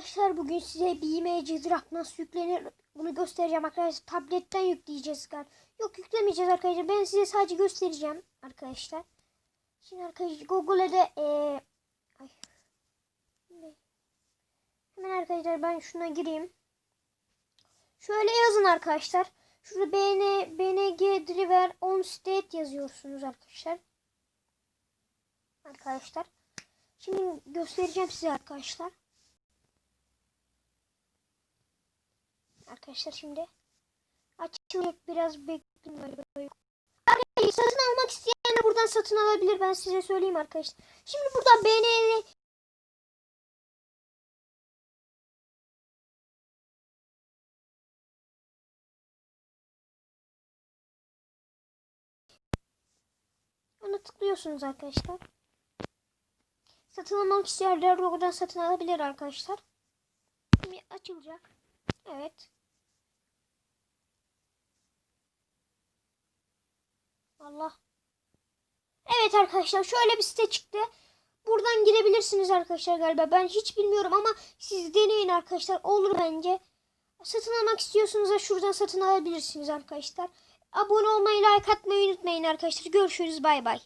Arkadaşlar bugün size bir draft nasıl yüklenir bunu göstereceğim arkadaşlar. Tabletten yükleyeceğiz galiba. Yok yüklemeyeceğiz arkadaşlar. Ben size sadece göstereceğim arkadaşlar. Şimdi arkadaşlar Google'a da eee ay. Hemen arkadaşlar ben şuna gireyim. Şöyle yazın arkadaşlar. Şurada BN, BNG Driver on state yazıyorsunuz arkadaşlar. Arkadaşlar. Şimdi göstereceğim size arkadaşlar. Arkadaşlar şimdi açılacak biraz bekleyin. Arkadaşlar satın almak isteyenler buradan satın alabilir. Ben size söyleyeyim arkadaşlar. Şimdi burada BNN Ona tıklıyorsunuz arkadaşlar. Satın almak isteyenler buradan satın alabilir arkadaşlar. Şimdi açılacak. Evet. Allah. Evet arkadaşlar şöyle bir site çıktı. Buradan girebilirsiniz arkadaşlar galiba. Ben hiç bilmiyorum ama siz deneyin arkadaşlar. Olur bence. Satın almak istiyorsanız da şuradan satın alabilirsiniz arkadaşlar. Abone olmayı, like atmayı unutmayın arkadaşlar. Görüşürüz. Bay bay.